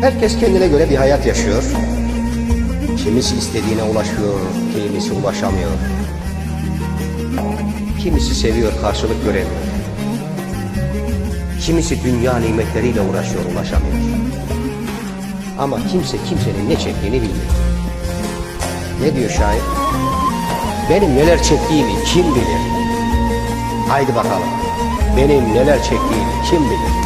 Herkes kendine göre bir hayat yaşıyor. Kimisi istediğine ulaşıyor, kimisi ulaşamıyor. Kimisi seviyor, karşılık göremiyor. Kimisi dünya nimetleriyle uğraşıyor, ulaşamıyor. Ama kimse kimsenin ne çektiğini bilmiyor. Ne diyor şair? Benim neler çektiğimi kim bilir? Haydi bakalım. Benim neler çektiğimi kim bilir?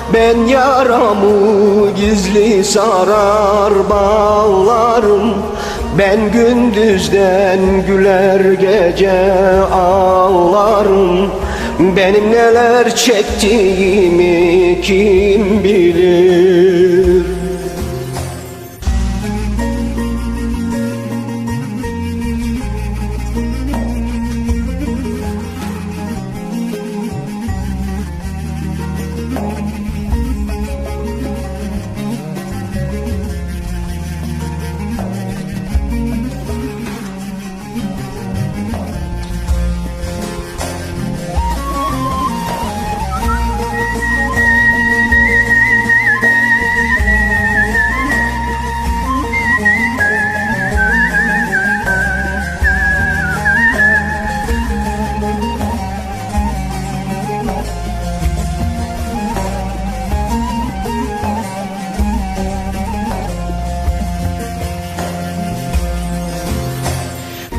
Ben yaramı gizli sarar bağlarım. Ben gündüzden güler gece ağlarım. Benim neler çektiğimi kim bilir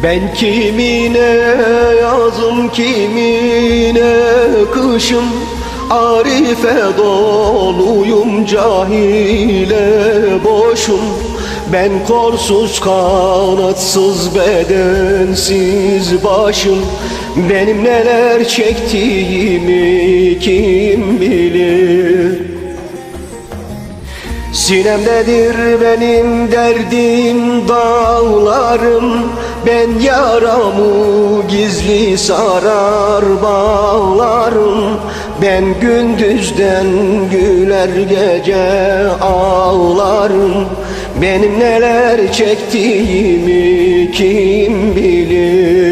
Ben kimine yazım kimine kışım. Arife doluyum cahile boşum. Ben korsuz kanatsız bedensiz başım. Benim neler çektiğimi kim bilir? Sinemdedir benim derdim dağlarım Ben yaramı gizli sarar bağlarım. Ben gündüzden güler gece ağlarım. Benim neler çektiğimi kim bilir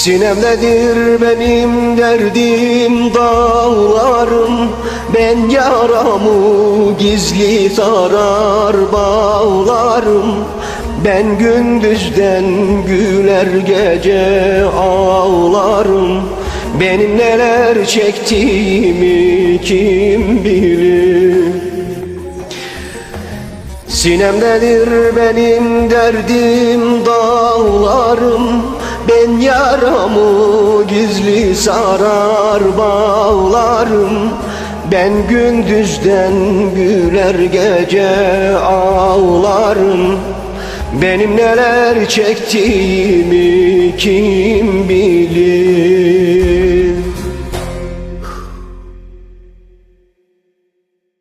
Sinemdedir benim derdim dağlarım. Ben yaramı gizli sarar bağlarım. Ben gündüzden güler gece ağlarım. Benim neler çektiğimi kim bilir? Sinemdedir benim derdim dağlarım Ben yaramı gizli sarar bağlarım. Ben gündüzden güler gece ağlarım. Benim neler çektiğimi kim bilir